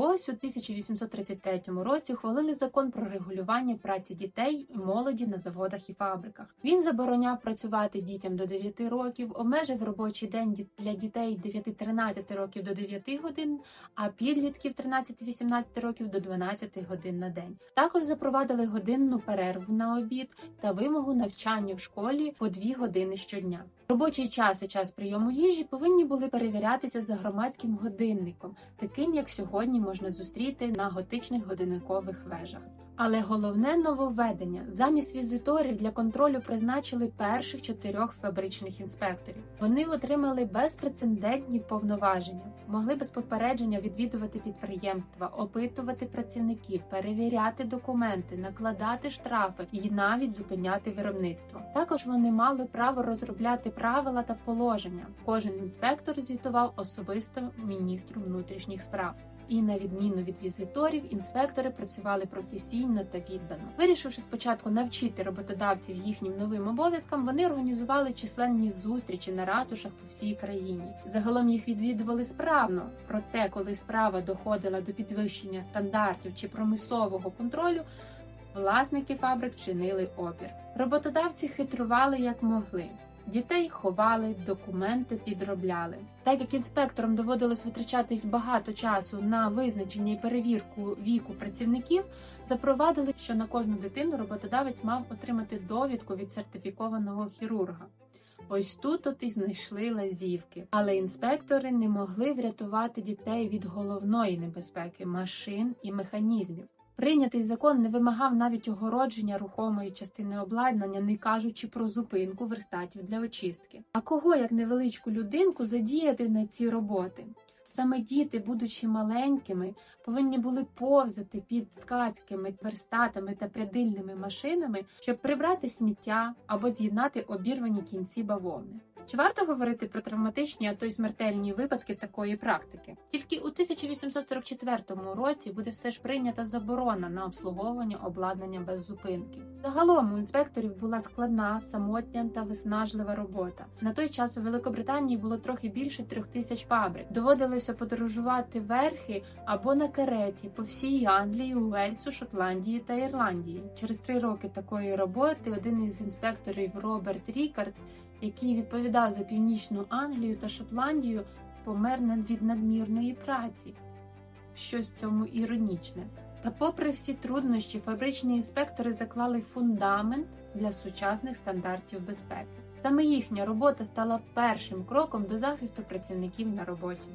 ось у 1833 році ухвалили закон про регулювання праці дітей і молоді на заводах і фабриках. Він забороняв працювати дітям до 9 років, обмежив робочий день для дітей 9-13 років до 9 годин, а підлітків 13-18 років до 12 годин на день. Також запровадили годинну перерву на обід та вимогу навчання в школі по 2 години щодня. Робочий час і час прийому їжі повинні були перевірятися за громадським годинником, таким як сьогодні можна зустріти на готичних годинникових вежах. Але головне нововведення замість візиторів для контролю призначили перших чотирьох фабричних інспекторів. Вони отримали безпрецедентні повноваження, могли без попередження відвідувати підприємства, опитувати працівників, перевіряти документи, накладати штрафи і навіть зупиняти виробництво. Також вони мали право розробляти правила та положення. Кожен інспектор звітував особисто міністру внутрішніх справ. І на відміну від візиторів, інспектори працювали професійно та віддано. Вирішивши спочатку навчити роботодавців їхнім новим обов'язкам, вони організували численні зустрічі на ратушах по всій країні. Загалом їх відвідували справно. Проте, коли справа доходила до підвищення стандартів чи промислового контролю, власники фабрик чинили опір. Роботодавці хитрували як могли. Дітей ховали, документи підробляли. Так як інспекторам доводилось витрачати багато часу на визначення і перевірку віку працівників, запровадили, що на кожну дитину роботодавець мав отримати довідку від сертифікованого хірурга. Ось тут от і знайшли лазівки, але інспектори не могли врятувати дітей від головної небезпеки машин і механізмів. Прийнятий закон не вимагав навіть огородження рухомої частини обладнання, не кажучи про зупинку верстатів для очистки. А кого як невеличку людинку задіяти на ці роботи? Саме діти, будучи маленькими, повинні були повзати під ткацькими верстатами та прядильними машинами, щоб прибрати сміття або з'єднати обірвані кінці бавовни. Чи варто говорити про травматичні, а то й смертельні випадки такої практики? Тільки у 1844 році буде все ж прийнята заборона на обслуговування обладнання без зупинки. Загалом у інспекторів була складна, самотня та виснажлива робота. На той час у Великобританії було трохи більше трьох тисяч фабрик. Доводилося подорожувати верхи або на кареті по всій Англії, Уельсу, Шотландії та Ірландії. Через три роки такої роботи один із інспекторів Роберт Рікардс який відповідав за північну Англію та Шотландію, помер від надмірної праці. Щось цьому іронічне. Та, попри всі труднощі, фабричні інспектори заклали фундамент для сучасних стандартів безпеки. Саме їхня робота стала першим кроком до захисту працівників на роботі.